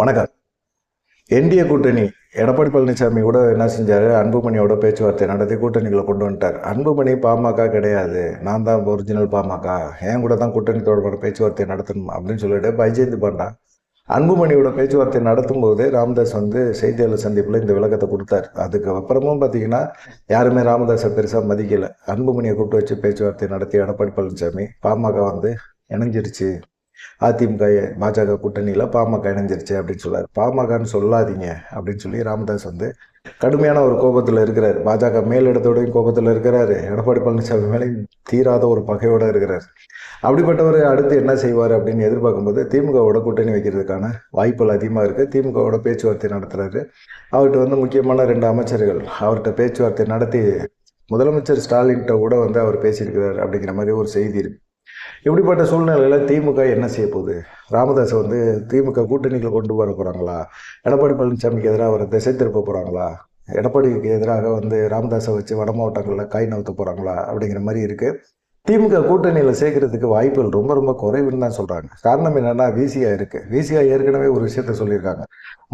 வணக்கம். என்டிஏ கூட்டணி எடப்பாடி பழனிசாமி கூட என்ன செஞ்சார்? அன்புமணியோட பேச்சுவார்த்தை நடத்தி கூட்டணிகளை கொண்டு வந்துட்டார். அன்புமணி பாமக கிடையாது. நான் தான் ஒரிஜினல் பாமக. என் கூட தான் கூட்டணி தொடர்பான பேச்சுவார்த்தை நடத்தணும் அப்படின்னு சொல்லிட்டு பைஜெயந்தி பாண்டா அன்புமணியோட பேச்சுவார்த்தை நடத்தும் போது ராமதாஸ் வந்து செய்தியாளர் சந்திப்பில் இந்த விளக்கத்தை கொடுத்தார். அதுக்கு அப்புறமும் பார்த்தீங்கன்னா யாருமே ராமதாஸை பெருசாக மதிக்கலை. அன்புமணியை கூப்பிட்டு வச்சு பேச்சுவார்த்தை நடத்தி எடப்பாடி பழனிசாமி பாமக வந்து இணைஞ்சிருச்சு. அதிமுக பாஜக கூட்டணியில் பாமக இணைஞ்சிருச்சு அப்படின்னு சொல்லார். பாமகன்னு சொல்லாதீங்க அப்படின்னு சொல்லி ராமதாஸ் வந்து கடுமையான ஒரு கோபத்தில் இருக்கிறார். பாஜக மேலிடத்தோடையும் கோபத்தில் இருக்கிறாரு. எடப்பாடி பழனிசாமி மேலே தீராத ஒரு பகையோடு இருக்கிறார். அப்படிப்பட்டவர் அடுத்து என்ன செய்வார் அப்படின்னு எதிர்பார்க்கும்போது திமுகவோட கூட்டணி வைக்கிறதுக்கான வாய்ப்புகள் அதிகமாக இருக்குது திமுகவோட பேச்சுவார்த்தை நடத்துகிறாரு அவர்கிட்ட வந்து முக்கியமான ரெண்டு அமைச்சர்கள் அவர்கிட்ட பேச்சுவார்த்தை நடத்தி முதலமைச்சர் ஸ்டாலின்கிட்ட கூட வந்து அவர் பேசியிருக்கிறார் அப்படிங்கிற மாதிரி ஒரு செய்தி இருக்கு. இப்படிப்பட்ட சூழ்நிலையில் திமுக என்ன செய்ய போகுது? ராமதாஸ் வந்து திமுக கூட்டணிகளை கொண்டு வர போகிறாங்களா எடப்பாடி பழனிசாமிக்கு எதிராக அவரை திசை திருப்ப போகிறாங்களா எடப்பாடிக்கு எதிராக வந்து ராமதாஸை வச்சு வட மாவட்டங்களில் கை நவுத்த போகிறாங்களா அப்படிங்கிற மாதிரி இருக்குது திமுக கூட்டணியில் சேர்க்கறதுக்கு வாய்ப்புகள் ரொம்ப ரொம்ப குறைவுன்னு தான் சொல்கிறாங்க காரணம் என்னென்னா விசிஆ இருக்குது விசிஆ ஏற்கனவே ஒரு விஷயத்த சொல்லியிருக்காங்க.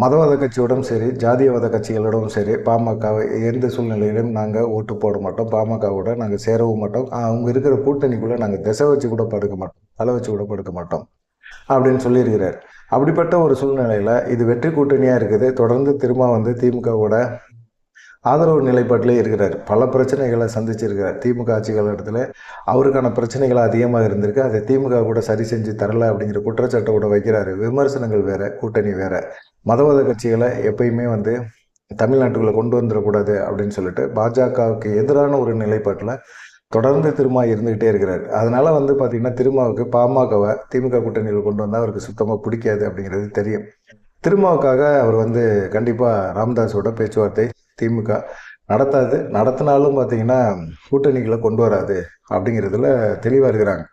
மதவாத கட்சியோடும் சரி ஜாதியவாத கட்சிகளோடும் சரி பாமக எந்த சூழ்நிலையிலும் நாங்கள் ஓட்டு போட மாட்டோம். பாமகவோட நாங்கள் சேரவும் மாட்டோம். அவங்க இருக்கிற கூட்டணிக்குள்ளே நாங்கள் திசை வச்சு கூட படுக்க மாட்டோம். தலை வச்சு கூட படுக்க மாட்டோம். அப்படின்னு சொல்லியிருக்கிறார். அப்படிப்பட்ட ஒரு சூழ்நிலையில் இது வெற்றி கூட்டணியாக இருக்குது. தொடர்ந்து திரும்ப வந்து திமுகவோட ஆதரவு நிலைப்பாட்டிலே இருக்கிறார். பல பிரச்சனைகளை சந்திச்சிருக்கிறார். திமுக ஆட்சிகள் இடத்துல அவருக்கான பிரச்சனைகள் அதிகமாக இருந்திருக்கு. அதை திமுக கூட சரி செஞ்சு தரல அப்படிங்கிற குற்றச்சாட்டை கூட வைக்கிறாரு. விமர்சனங்கள் வேற கூட்டணி வேற. மதவாத கட்சிகளை எப்பயுமே வந்து தமிழ்நாட்டுக்குள்ளே கொண்டு வந்துடக்கூடாது அப்படின்னு சொல்லிட்டு பாஜகவுக்கு எதிரான ஒரு நிலைப்பாட்டில் தொடர்ந்து திருமா இருந்துகிட்டே இருக்கிறார். அதனால வந்து பார்த்தீங்கன்னா திருமாவுக்கு பாமகவை திமுக கூட்டணியில் கொண்டு வந்தால் அவருக்கு சுத்தமாக பிடிக்காது அப்படிங்கிறது தெரியும். திருமாவுக்காக அவர் வந்து கண்டிப்பாக ராம்தாஸோட பேச்சுவார்த்தை திமுக நடத்தாது. நடத்தினாலும் பார்த்தீங்கன்னா கூட்டணிகளை கொண்டு வராது அப்படிங்கிறதுல தெளிவாக இருக்கிறாங்க.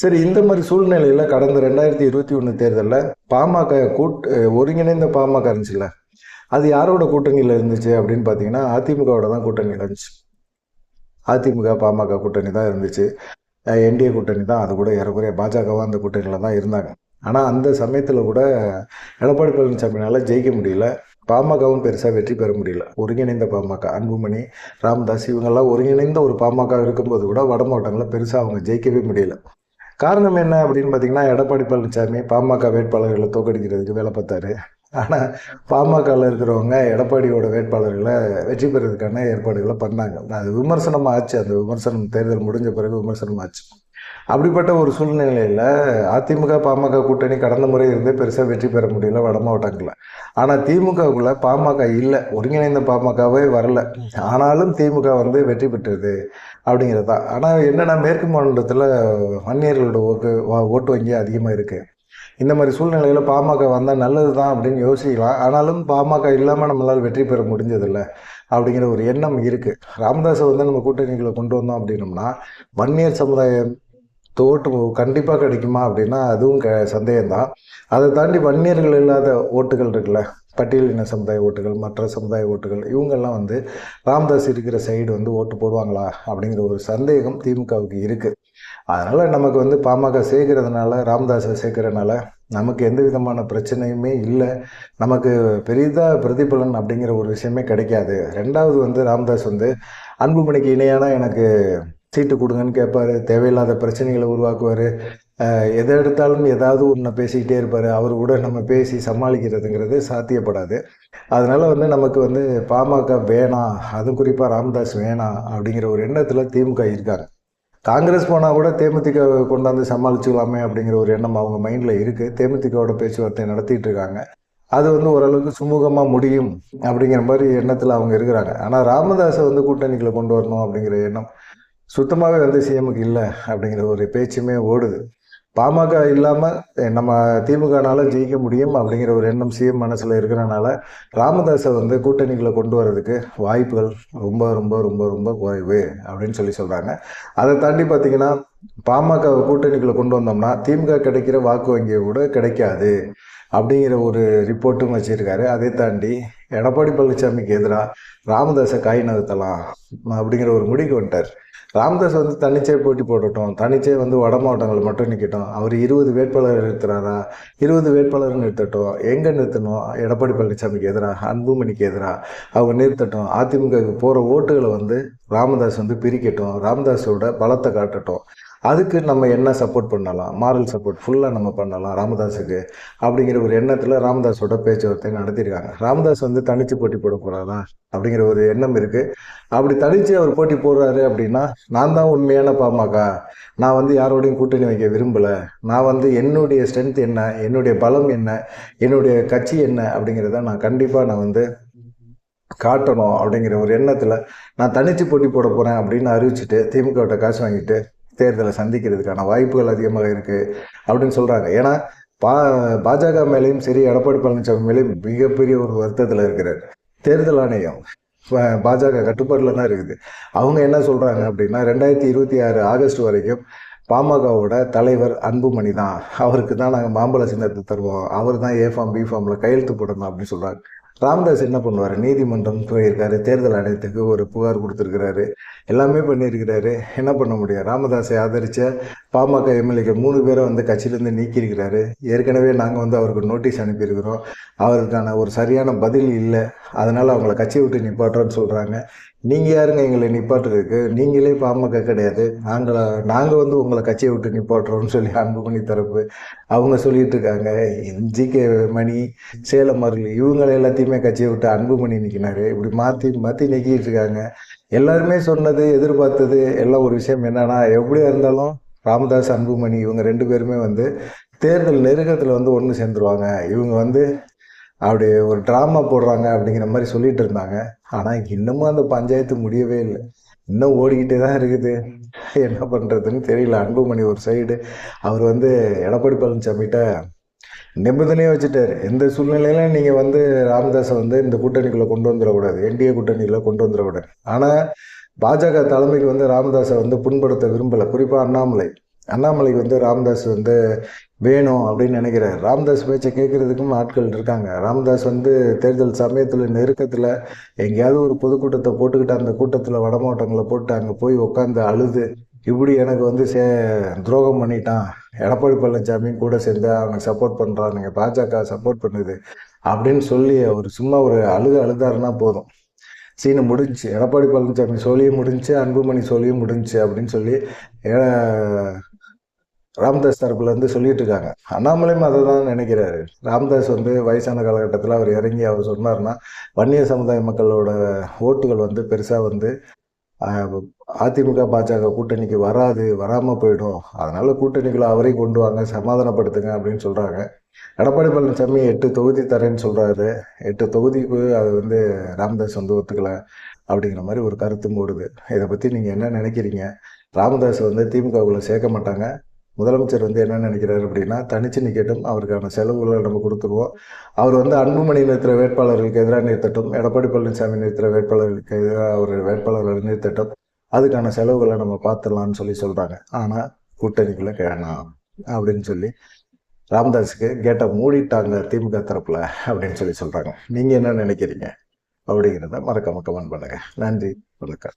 சரி இந்த மாதிரி சூழ்நிலையில் கடந்த ரெண்டாயிரத்தி இருபத்தி ஒன்று தேர்தலில் பாமக கூட் ஒருங்கிணைந்த பாமக இருந்துச்சுல்ல அது யாரோட கூட்டணியில் இருந்துச்சு அப்படின்னு பார்த்தீங்கன்னா அதிமுகவோட தான் கூட்டணியில் இருந்துச்சு. அதிமுக பாமக கூட்டணி தான் இருந்துச்சு. என்டிஏ கூட்டணி தான் அது கூட ஏறக்குறைய பாஜகவும் அந்த கூட்டணியில் தான் இருந்தாங்க. ஆனால் அந்த சமயத்தில் கூட எடப்பாடி பழனிசாமினால் ஜெயிக்க முடியல. பாமகவும் பெருசாக வெற்றி பெற முடியல. ஒருங்கிணைந்த பாமக அன்புமணி ராமதாஸ் இவங்கெல்லாம் ஒருங்கிணைந்த ஒரு பாமக இருக்கும்போது கூட வட மாவட்டங்களில் பெருசாக அவங்க ஜெயிக்கவே முடியல. காரணம் என்ன அப்படின்னு பார்த்தீங்கன்னா எடப்பாடி பழனிசாமி பாமக வேட்பாளர்களை தோக்கடிக்கிறதுக்கு வேலை பார்த்தாரு. ஆனால் பாமகவில் இருக்கிறவங்க எடப்பாடியோட வேட்பாளர்களை வெற்றி பெறதுக்கான ஏற்பாடுகளை பண்ணாங்க. அது விமர்சனமாக ஆச்சு அந்த விமர்சனம் தேர்தல் முடிஞ்ச பிறகு விமர்சனம் ஆச்சு அப்படிப்பட்ட ஒரு சூழ்நிலையில் அதிமுக பாமக கூட்டணி கடந்த முறை இருந்து பெருசாக வெற்றி பெற முடியல வட மாவட்டங்களில். ஆனால் திமுகவுக்குள்ளே பாமக இல்லை. ஒருங்கிணைந்த பாமகவே வரல. ஆனாலும் திமுக வந்து வெற்றி பெற்றது அப்படிங்கிறது தான். ஆனால் என்னென்னா மேற்கு மாநிலத்தில் வன்னியர்களோட ஓட்டு ஓட்டு வங்கி அதிகமாக இருக்குது இந்த மாதிரி சூழ்நிலையில் பாமக வந்தால் நல்லது தான் அப்படின்னு யோசிக்கலாம். ஆனாலும் பாமக இல்லாமல் நம்மளால் வெற்றி பெற முடிஞ்சதில்லை அப்படிங்கிற ஒரு எண்ணம் இருக்குது ராமதாஸை வந்து நம்ம கூட்டணிகளை கொண்டு வந்தோம் அப்படின்னோம்னா வன்னியர் சமுதாயம் தோட்டு கண்டிப்பாக கிடைக்குமா அப்படின்னா அதுவும் க சந்தேகம்தான். அதை தாண்டி வன்னியர்கள் இல்லாத ஓட்டுகள் இருக்குல்ல பட்டியலின சமுதாய ஓட்டுகள் மற்ற சமுதாய ஓட்டுகள் இவங்கெல்லாம் வந்து ராம்தாஸ் இருக்கிற சைடு வந்து ஓட்டு போடுவாங்களா அப்படிங்கிற ஒரு சந்தேகம் திமுகவுக்கு இருக்குது அதனால் நமக்கு வந்து பாமக சேர்க்கறதுனால ராம்தாஸை சேர்க்கறதுனால நமக்கு எந்த விதமான பிரச்சனையுமே இல்லை. நமக்கு பெரிதாக பிரதிபலன் அப்படிங்கிற ஒரு விஷயமே கிடைக்காது. ரெண்டாவது வந்து ராம்தாஸ் வந்து அன்புமணிக்கு இணையான எனக்கு சீட்டு கொடுங்கன்னு கேட்பாரு. தேவையில்லாத பிரச்சனைகளை உருவாக்குவார். எதை எடுத்தாலும் ஏதாவது ஒன்று பேசிக்கிட்டே இருப்பார். அவர் கூட நம்ம பேசி சமாளிக்கிறதுங்கிறது சாத்தியப்படாது. அதனால் வந்து நமக்கு வந்து பாமக வேணாம் அதுவும் குறிப்பாக ராமதாஸ் வேணாம் அப்படிங்கிற ஒரு எண்ணத்தில் திமுக இருக்காங்க. காங்கிரஸ் போனால் கூட தேமுதிக கொண்டாந்து சமாளிச்சுக்கலாமே அப்படிங்கிற ஒரு எண்ணம் அவங்க மைண்டில் இருக்குது தேமுதிகவோட பேச்சுவார்த்தை நடத்திட்டு இருக்காங்க. அது வந்து ஓரளவுக்கு சுமூகமாக முடியும் அப்படிங்கிற மாதிரி எண்ணத்தில் அவங்க இருக்கிறாங்க. ஆனால் ராமதாஸை வந்து கூட்டணிக்குள்ளே கொண்டு வரணும் அப்படிங்கிற எண்ணம் சுத்தமாகவே வந்து சிஎமுக்கு இல்லை அப்படிங்கிற ஒரு பேச்சுமே ஓடுது. பாமக இல்லாமல் நம்ம திமுகனால ஜெயிக்க முடியும் அப்படிங்கிற ஒரு எண்ணம் சிஎம் மனசில் இருக்கிறனால ராமதாஸை வந்து கூட்டணிகளை கொண்டு வரதுக்கு வாய்ப்புகள் ரொம்ப ரொம்ப ரொம்ப ரொம்ப குறைவு அப்படின்னு சொல்லி சொல்கிறாங்க அதை தாண்டி பார்த்தீங்கன்னா பாமக கூட்டணிகளை கொண்டு வந்தோம்னா திமுக கிடைக்கிற வாக்கு வங்கியை கூட கிடைக்காது அப்படிங்கிற ஒரு ரிப்போர்ட்டும் வச்சுருக்காரு. அதை தாண்டி எடப்பாடி பழனிசாமிக்கு எதிராக ராமதாஸை காய் நகர்த்தலாம் அப்படிங்கிற ஒரு முடிவுக்கு வந்துட்டார். ராமதாஸ் வந்து தனிச்சே போட்டி போடட்டும் தனிச்சே வந்து வட மாவட்டங்கள் மட்டும் நிற்கட்டும் அவர் இருபது வேட்பாளர் நிறுத்துறாரா? இருபது வேட்பாளர் நிறுத்தட்டும். எங்கே நிறுத்தணும்? எடப்பாடி பழனிசாமிக்கு எதிராக அன்புமணிக்கு எதிராக அவங்க நிறுத்தட்டும். அதிமுகவுக்கு போகிற ஓட்டுகளை வந்து ராமதாஸ் வந்து பிரிக்கட்டும். ராமதாஸோட பலத்தை காட்டட்டும். அதுக்கு நம்ம என்ன சப்போர்ட் பண்ணலாம்? மாரல் சப்போர்ட் ஃபுல்லாக நம்ம பண்ணலாம் ராமதாஸுக்கு அப்படிங்கிற ஒரு எண்ணத்தில் ராமதாஸோட பேச்சுவார்த்தை நடத்தியிருக்காங்க ராமதாஸ் வந்து தனித்து போட்டி போடக்கூடாதா அப்படிங்கிற ஒரு எண்ணம் இருக்குது அப்படி தனித்து அவர் போட்டி போடுறாரு அப்படின்னா நான் தான் உண்மையான பாமக. நான் வந்து யாரோடையும் கூட்டணி வைக்க விரும்பலை. நான் வந்து என்னுடைய ஸ்ட்ரென்த் என்ன? என்னுடைய பலம் என்ன? என்னுடைய கட்சி என்ன? அப்படிங்கிறத நான் கண்டிப்பாக நான் வந்து காட்டணும் அப்படிங்கிற ஒரு எண்ணத்தில் நான் தனித்து போட்டி போட போகிறேன் அப்படின்னு அறிவிச்சிட்டு திமுகவிட்ட காசு வாங்கிட்டு தேர்தலை சந்திக்கிறதுக்கான வாய்ப்புகள் அதிகமாக இருக்குது அப்படின்னு சொல்கிறாங்க ஏன்னா பா பாஜக மேலேயும் சரி எடப்பாடி பழனிசாமி மேலேயும் மிகப்பெரிய ஒரு வருத்தத்தில் இருக்கிறார். தேர்தல் ஆணையம் பாஜக கட்டுப்பாட்டில் தான் இருக்குது. அவங்க என்ன சொல்கிறாங்க அப்படின்னா ரெண்டாயிரத்தி இருபத்தி ஆறு ஆகஸ்ட் வரைக்கும் பாமகவோட தலைவர் அன்புமணி தான். அவருக்கு தான் நாங்கள் மாம்பழ சின்னத்தை தருவோம். அவர் தான் ஏ ஃபார்ம் பி ஃபார்மில் கையெழுத்து போடணும் அப்படின்னு சொல்கிறாங்க ராமதாஸ் என்ன பண்ணுவார்? நீதிமன்றம் போயிருக்காரு. தேர்தல் ஆணையத்துக்கு ஒரு புகார் கொடுத்துருக்கிறாரு. எல்லாமே பண்ணியிருக்கிறாரு. என்ன பண்ண முடியும்? ராமதாஸை ஆதரித்த பாமக எம்எல்ஏக்கள் மூணு பேரை வந்து கட்சியிலேருந்து நீக்கியிருக்கிறாரு. ஏற்கனவே நாங்கள் வந்து அவருக்கு நோட்டீஸ் அனுப்பியிருக்கிறோம். அவருக்கான ஒரு சரியான பதில் இல்லை. அதனால் அவங்கள கட்சியை விட்டு நிப்பாட்டுறோன்னு சொல்கிறாங்க நீங்கள் யாருங்க எங்களை நிப்பாட்டுறதுக்கு? நீங்களே பாமக கிடையாது. நாங்கள் நாங்கள் வந்து உங்களை கட்சியை விட்டு நிப்பாட்டுறோம்னு சொல்லி அன்புமணி தரப்பு அவங்க சொல்லிட்டு இருக்காங்க. ஜிகே மணி சேலம் அருள் இவங்களை எல்லாத்தையுமே கட்சியை விட்டு அன்புமணி நிற்கினாரு இப்படி மாற்றி மாற்றி நிற்கிட்டு இருக்காங்க. எல்லாருமே சொன்னது எதிர்பார்த்தது எல்லாம் ஒரு விஷயம் என்னன்னா எப்படியா இருந்தாலும் ராமதாஸ் அன்புமணி இவங்க ரெண்டு பேருமே வந்து தேர்தல் நெருக்கத்தில் வந்து ஒன்று சேர்ந்துருவாங்க. இவங்க வந்து அப்படி ஒரு ட்ராமா போடுறாங்க அப்படிங்கிற மாதிரி சொல்லிட்டு இருந்தாங்க. ஆனால் இன்னமும் அந்த பஞ்சாயத்து முடியவே இல்லை. இன்னும் ஓடிக்கிட்டே தான் இருக்குது. என்ன பண்ணுறதுன்னு தெரியல. அன்புமணி ஒரு சைடு அவர் வந்து எடப்பாடி பழனிசாமிகிட்ட நிபந்தனையே வச்சுட்டாரு. எந்த சூழ்நிலையிலும் நீங்கள் வந்து ராமதாஸை வந்து இந்த கூட்டணிக்குள்ளே கொண்டு வந்துடக்கூடாது. என்டிஏ கூட்டணியில் கொண்டு வந்துடக்கூடாது. ஆனால் பாஜக தலைமைக்கு வந்து ராமதாஸை வந்து புண்படுத்த விரும்பலை. குறிப்பாக அண்ணாமலை. அண்ணாமலைக்கு வந்து ராமதாஸ் வந்து வேணும் அப்படின்னு நினைக்கிறார் ராம்தாஸ் பேச்சை கேட்குறதுக்கும் ஆட்கள் இருக்காங்க. ராமதாஸ் வந்து தேர்தல் சமயத்தில் நெருக்கத்தில் எங்கேயாவது ஒரு பொதுக்கூட்டத்தை போட்டுக்கிட்டு அந்த கூட்டத்தில் வடமாவட்டங்களை போட்டு அங்கே போய் உட்காந்து அழுது இப்படி எனக்கு வந்து சே துரோகம் பண்ணிட்டான். எடப்பாடி பழனிசாமியும் கூட சேர்ந்து அவங்க சப்போர்ட் பண்ணுறானுங்க பாஜக சப்போர்ட் பண்ணுது அப்படின்னு சொல்லி அவர் சும்மா ஒரு அழுக அழுதாருன்னா போதும். சீனு முடிஞ்சு. எடப்பாடி பழனிசாமி சொல்லியும் முடிஞ்சு அன்புமணி சொல்லியும் முடிஞ்சு அப்படின்னு சொல்லி ஏ- ராமதாஸ் தரப்புலேருந்து சொல்லிட்டு இருக்காங்க. அண்ணாமலையும் அதை தான் நினைக்கிறாரு. ராமதாஸ் வந்து வயசான காலகட்டத்தில் அவர் இறங்கி அவர் சொன்னார்னா வன்னிய சமுதாய மக்களோட ஓட்டுகள் வந்து பெருசாக வந்து அதிமுக பாஜக கூட்டணிக்கு வராது வராமல் போயிடும். அதனால கூட்டணிக்குள்ள அவரை கொண்டு வாங்க சமாதானப்படுத்துங்க அப்படின்னு சொல்கிறாங்க எடப்பாடி பழனிசாமி எட்டு தொகுதி தரேன்னு சொல்கிறாரு எட்டு தொகுதிக்கு அது வந்து ராமதாஸ் வந்து ஒத்துக்கலை அப்படிங்கிற மாதிரி ஒரு கருத்தும் ஓடுது. இதை பற்றி நீங்கள் என்ன நினைக்கிறீங்க? ராமதாஸ் வந்து திமுகவுக்குள்ளே சேர்க்க மாட்டாங்க. முதலமைச்சர் வந்து என்ன நினைக்கிறாரு அப்படின்னா தனிச்சு கேட்டும் அவருக்கான செலவுகளை நம்ம கொடுத்துருவோம். அவர் வந்து அன்புமணி நிறுத்துற வேட்பாளர்களுக்கு எதிராக நிறுத்தட்டும் எடப்பாடி பழனிசாமி நிறுத்துற வேட்பாளர்களுக்கு எதிராக அவர் வேட்பாளர்களை நிறுத்தட்டும் அதுக்கான செலவுகளை நம்ம பார்த்துடலாம்னு சொல்லி சொல்கிறாங்க ஆனால் கூட்டணிக்குள்ளே வேணாம் அப்படின்னு சொல்லி ராமதாஸுக்கு கேட்டை மூடிட்டாங்க திமுக தரப்பில் அப்படின்னு சொல்லி சொல்கிறாங்க நீங்கள் என்ன நினைக்கிறீங்க? அப்படிங்கிறத மறக்காம கமெண்ட் பண்ணுங்கள் நன்றி வணக்கம்.